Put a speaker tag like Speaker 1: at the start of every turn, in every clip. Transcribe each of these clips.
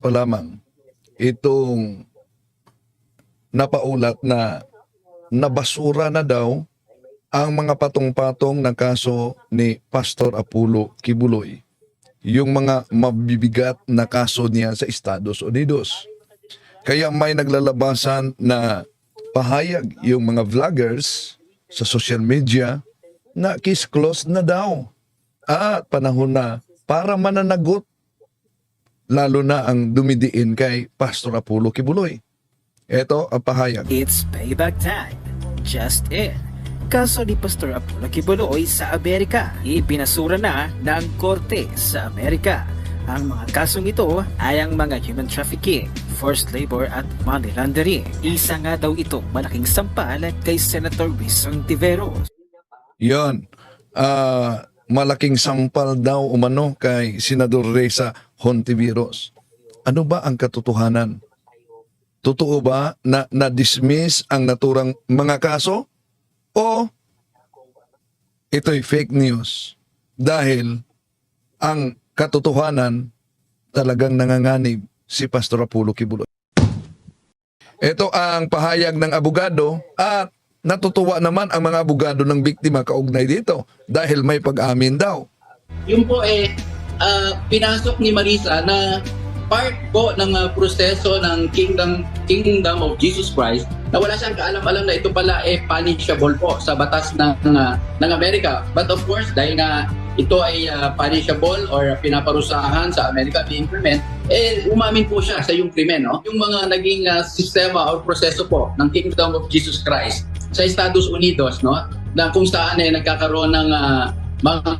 Speaker 1: pa lamang itong napaulat na nabasura na daw ang mga patong-patong ng kaso ni Pastor Apulo Kibuloy. Yung mga mabibigat na kaso niya sa Estados Unidos. Kaya may naglalabasan na pahayag yung mga vloggers sa social media na kiss close na daw. At panahon na para mananagot lalo na ang dumidiin kay Pastor Apulo Kibuloy. Ito ang pahayag.
Speaker 2: It's payback time. Just in. Kaso ni Pastor Apollo Kibuloy sa Amerika. Ipinasura na ng korte sa Amerika. Ang mga kasong ito ay ang mga human trafficking, forced labor at money laundering. Isa nga daw itong malaking sampal kay Senator Wilson Tiveros.
Speaker 1: Yon. Ah, malaking sampal daw umano kay Senador Reza Hontiveros. Ano ba ang katotohanan? Totoo ba na na-dismiss ang naturang mga kaso? O ito'y fake news? Dahil ang katotohanan talagang nanganganib si Pastor Apulo Kibuloy. Ito ang pahayag ng abogado at natutuwa naman ang mga abogado ng biktima kaugnay dito dahil may pag-amin daw.
Speaker 3: Yun po eh, ah, pinasok ni Marisa na part po ng ah, proseso ng Kingdom Kingdom of Jesus Christ na wala siyang kaalam-alam na ito pala eh punishable po sa batas ng ah, ng Amerika. But of course, dahil nga ito ay ah, punishable or pinaparusahan sa Amerika i-implement, eh umamin po siya sa yung krimen. No? Yung mga naging ah, sistema or proseso po ng Kingdom of Jesus Christ sa Estados Unidos, no? na kung saan eh nagkakaroon ng ah, mga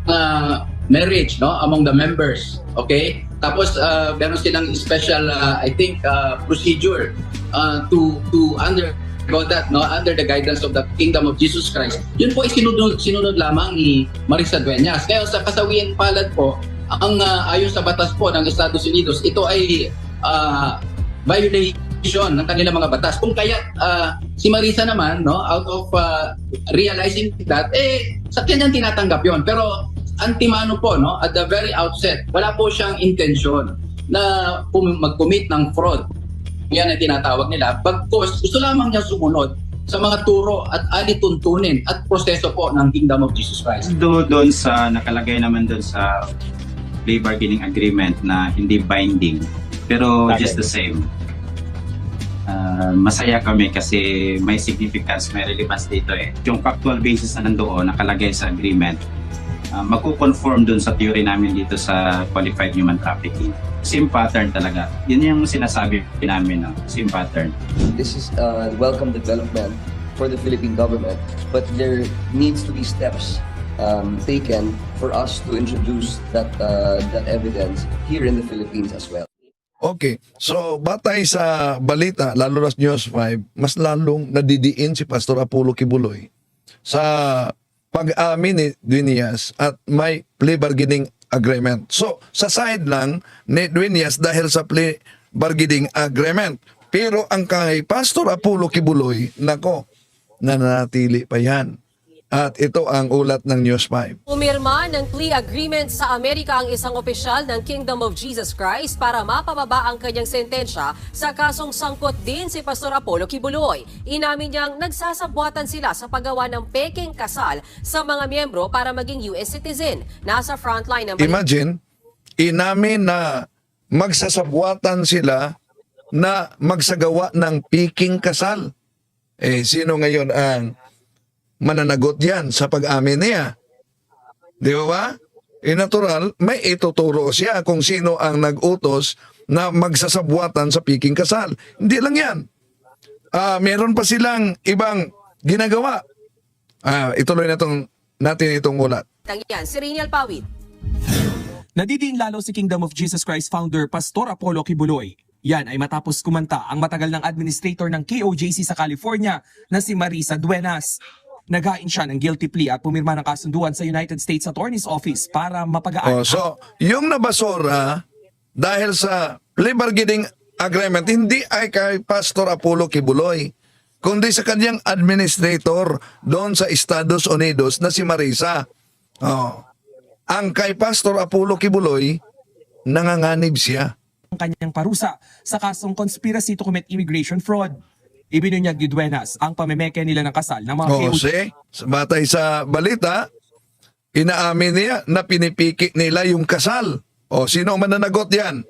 Speaker 3: marriage no among the members okay? Tapos uh, meron silang special uh, i think uh, procedure uh, to to undergo that no under the guidance of the kingdom of Jesus Christ. Yun po ay sinunod, sinunod lamang ni Marisa Dueñas kaya sa kasawian palad po ang uh, ayon sa batas po ng Estados Unidos ito ay uh, violation ng kanilang mga batas. Kung kaya uh, si Marisa naman, no, out of uh, realizing that, eh, sa kanyang tinatanggap yon Pero antimano po, no, at the very outset, wala po siyang intention na mag-commit ng fraud. Yan ang tinatawag nila. Bagkos, gusto lamang niya sumunod sa mga turo at alituntunin at proseso po ng Kingdom of Jesus Christ.
Speaker 4: Do doon sa nakalagay naman doon sa plea bargaining agreement na hindi binding pero just the same. Uh, masaya kami kasi may significance, may relevance dito eh. Yung factual basis na nandoon, nakalagay sa agreement, uh, magkukonform doon sa theory namin dito sa qualified human trafficking. Same pattern talaga. Yun yung sinasabi namin, no? same pattern.
Speaker 5: This is a welcome development for the Philippine government, but there needs to be steps um, taken for us to introduce that uh, that evidence here in the Philippines as well.
Speaker 1: Okay, so batay sa balita, lalo na News 5, mas lalong nadidiin si Pastor Apollo Kibuloy sa pag-amin ni Dueñas at may plea bargaining agreement. So, sa side lang ni Dueñas dahil sa plea bargaining agreement. Pero ang kay Pastor Apollo Kibuloy, nako, nananatili pa yan. At ito ang ulat ng News 5.
Speaker 6: Pumirma ng plea agreement sa Amerika ang isang opisyal ng Kingdom of Jesus Christ para mapababa ang kanyang sentensya sa kasong sangkot din si Pastor Apollo Kibuloy. Inamin niyang nagsasabwatan sila sa paggawa ng peking kasal sa mga miyembro para maging US citizen. Nasa frontline ng
Speaker 1: Imagine, inamin na magsasabwatan sila na magsagawa ng piking kasal. Eh, sino ngayon ang mananagot yan sa pag-amin niya? Di ba ba? Eh, natural, may ituturo siya kung sino ang nag-utos na magsasabwatan sa piking kasal. Hindi lang yan. Ah, meron pa silang ibang ginagawa. Ah, ituloy na tong, natin itong ulat.
Speaker 6: Yan, si Riniel Pawit.
Speaker 7: Nadidiin lalo si Kingdom of Jesus Christ founder Pastor Apollo Kibuloy. Yan ay matapos kumanta ang matagal ng administrator ng KOJC sa California na si Marisa Duenas. Naghain siya ng guilty plea at pumirma ng kasunduan sa United States Attorney's Office para mapagaan
Speaker 1: Oh, so, yung nabasura, dahil sa plea bargaining agreement, hindi ay kay Pastor Apollo Kibuloy, kundi sa kanyang administrator doon sa Estados Unidos na si Marisa. Oh. Ang kay Pastor Apollo Kibuloy, nanganganib siya.
Speaker 7: ang kanyang parusa sa kasong conspiracy to commit immigration fraud. Ibinunyag ni Duenas ang pamemeke nila ng kasal ng mga
Speaker 1: O,
Speaker 7: KOJ
Speaker 1: see, batay sa balita, inaamin niya na pinipiki nila yung kasal. O, sino ang mananagot yan?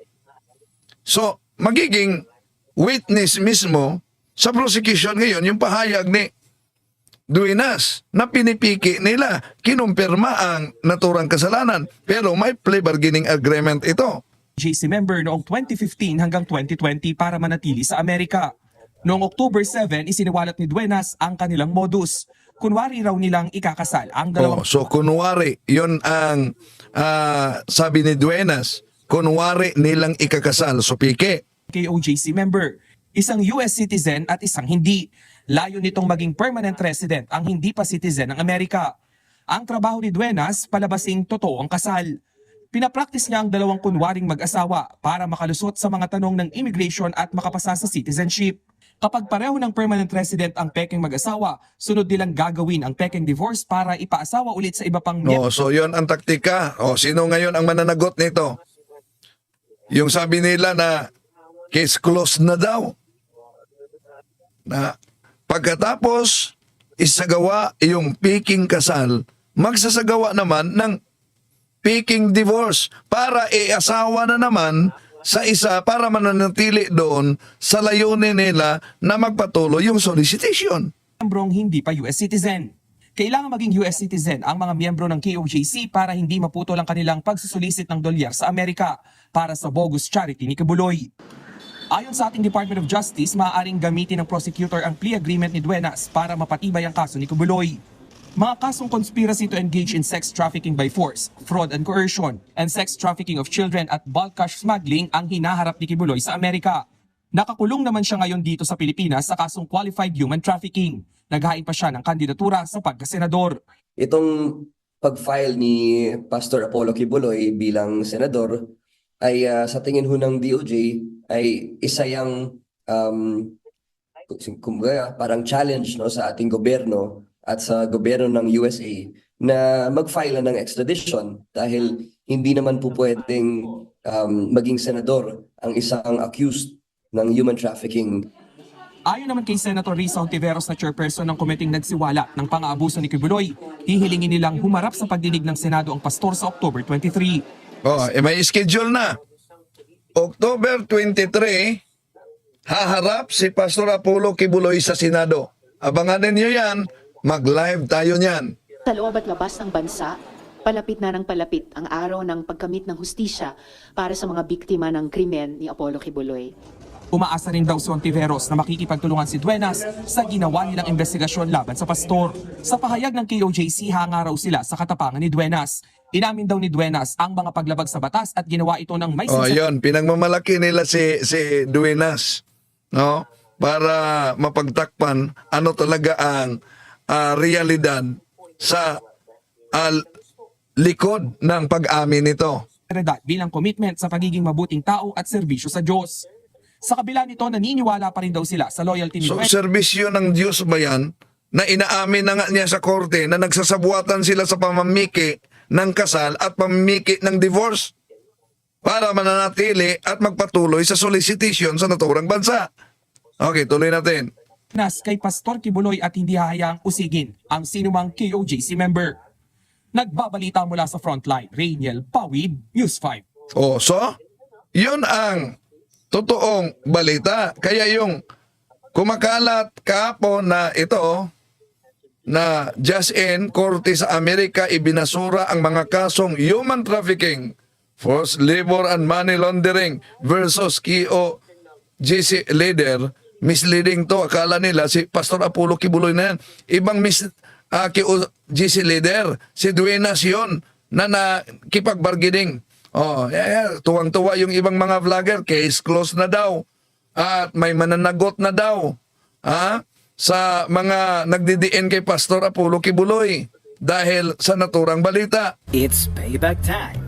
Speaker 1: So, magiging witness mismo sa prosecution ngayon, yung pahayag ni Duinas na pinipiki nila, kinumpirma ang naturang kasalanan. Pero may plea bargaining agreement ito.
Speaker 7: JC member noong 2015 hanggang 2020 para manatili sa Amerika. Noong October 7, isiniwalat ni Duenas ang kanilang modus. Kunwari raw nilang ikakasal ang dalawang
Speaker 1: Oh, so kunwari, yun ang ah, sabi ni Duenas, kunwari nilang ikakasal. So pike.
Speaker 7: KOJC member, isang US citizen at isang hindi. Layo nitong maging permanent resident ang hindi pa citizen ng Amerika. Ang trabaho ni Duenas, palabasing totoo ang kasal. Pinapractice niya ang dalawang kunwaring mag-asawa para makalusot sa mga tanong ng immigration at makapasa sa citizenship. Kapag pareho ng permanent resident ang peking mag-asawa, sunod nilang gagawin ang peking divorce para ipaasawa ulit sa iba pang
Speaker 1: No, so yun ang taktika. O sino ngayon ang mananagot nito? Yung sabi nila na case closed na daw. Na pagkatapos isagawa yung peking kasal, magsasagawa naman ng peking divorce para iasawa na naman sa isa para mananatili doon sa layunin nila na magpatuloy yung solicitation.
Speaker 7: miyembrong hindi pa US citizen. Kailangan maging US citizen ang mga miyembro ng KOJC para hindi maputol ang kanilang pagsusulisit ng dolyar sa Amerika para sa bogus charity ni Kibuloy. Ayon sa ating Department of Justice, maaaring gamitin ng prosecutor ang plea agreement ni Duenas para mapatibay ang kaso ni Kibuloy. Mga kasong conspiracy to engage in sex trafficking by force, fraud and coercion, and sex trafficking of children at bulk cash smuggling ang hinaharap ni Kibuloy sa Amerika. Nakakulong naman siya ngayon dito sa Pilipinas sa kasong qualified human trafficking. Naghain pa siya ng kandidatura sa pagkasenador.
Speaker 5: Itong pag-file ni Pastor Apollo Kibuloy bilang senador ay ah, sa tingin ho ng DOJ ay isa yang um, kumbaga, parang challenge no sa ating gobyerno at sa gobyerno ng USA na mag-file na ng extradition dahil hindi naman po pwedeng um, maging senador ang isang accused ng human trafficking
Speaker 7: Ayon naman kay Senator Risa Ontiveros na chairperson ng komiting nagsiwala ng pang-aabuso ni Kibuloy, hihilingin nilang humarap sa pagdinig ng Senado ang pastor sa October 23.
Speaker 1: Oh, eh, may schedule na. October 23, haharap si Pastor Apollo Kibuloy sa Senado. Abangan ninyo yan, mag-live tayo niyan.
Speaker 8: Sa loob at labas ng bansa, palapit na ng palapit ang araw ng pagkamit ng hustisya para sa mga biktima ng krimen ni Apollo Kibuloy.
Speaker 7: Umaasa rin daw si Ontiveros na makikipagtulungan si Duenas sa ginawa nilang investigasyon laban sa pastor. Sa pahayag ng KOJC, hanga raw sila sa katapangan ni Duenas. Inamin daw ni Duenas ang mga paglabag sa batas at ginawa ito ng may
Speaker 1: Oh, yun, pinagmamalaki nila si si Duenas, no? Para mapagtakpan ano talaga ang ah, realidad sa ah, likod ng pag-amin nito.
Speaker 7: bilang commitment sa pagiging mabuting tao at serbisyo sa Diyos. Sa kabila nito, naniniwala pa rin daw sila sa loyalty ni
Speaker 1: So, serbisyo ng Diyos ba yan na inaamin na nga niya sa korte na nagsasabuatan sila sa pamamiki ng kasal at pamamiki ng divorce para mananatili at magpatuloy sa solicitation sa naturang bansa. Okay, tuloy natin.
Speaker 7: Kay Pastor Kibuloy at hindi hahayaang usigin ang sinumang KOJC member. Nagbabalita mula sa frontline, Rainiel Pawid, News 5.
Speaker 1: Oh, so, yun ang totoong balita. Kaya yung kumakalat kahapon na ito, na just in, korte sa Amerika ibinasura ang mga kasong human trafficking, forced labor and money laundering versus KO GC leader, misleading to. Akala nila si Pastor Apollo Kibuloy na yan. Ibang mis, uh, KO GC leader, si Duenas yun, na nakipag-bargaining. Oh, yeah, yeah. tuwang-tuwa yung ibang mga vlogger, case closed na daw. At may mananagot na daw. Ha? Sa mga nagdidiin kay Pastor Apollo Kibuloy dahil sa naturang balita.
Speaker 2: It's payback time.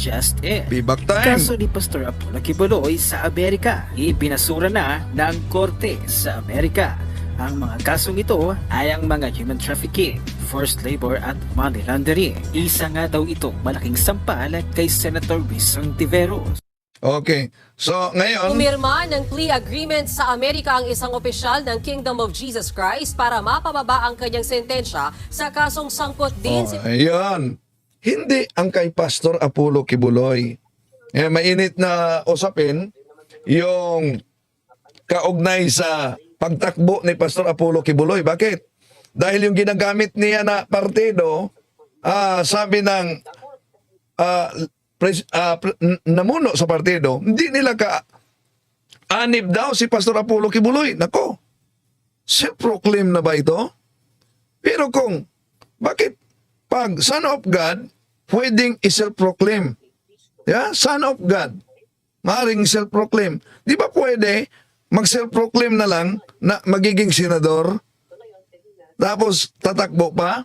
Speaker 2: Just in.
Speaker 1: Payback time.
Speaker 2: Kaso ni Pastor Apollo Kibuloy sa Amerika. Ibinasura na ng korte sa Amerika. Ang mga kasong ito ay ang mga human trafficking, forced labor at money laundering. Isa nga daw itong malaking sampal kay Senator Rizong Tiveros.
Speaker 1: Okay. So, ngayon,
Speaker 6: Pumirma ng plea agreement sa Amerika ang isang opisyal ng Kingdom of Jesus Christ para mapababa ang kanyang sentensya sa kasong sangkot din si
Speaker 1: oh, ayun. Hindi ang kay Pastor Apollo Kibuloy. Eh, mainit na usapin yung kaugnay sa pagtakbo ni Pastor Apollo Kibuloy. Bakit? Dahil yung ginagamit niya na partido, ah, sabi ng ah, pres- ah, namuno sa partido, hindi nila ka anib daw si Pastor Apollo Kibuloy. Nako, self-proclaim na ba ito? Pero kung, bakit pag Son of God, pwedeng i-self-proclaim? Yeah? Son of God. Maring self-proclaim. Di ba pwede mag-self-proclaim na lang na magiging senador? Tapos tatakbo pa?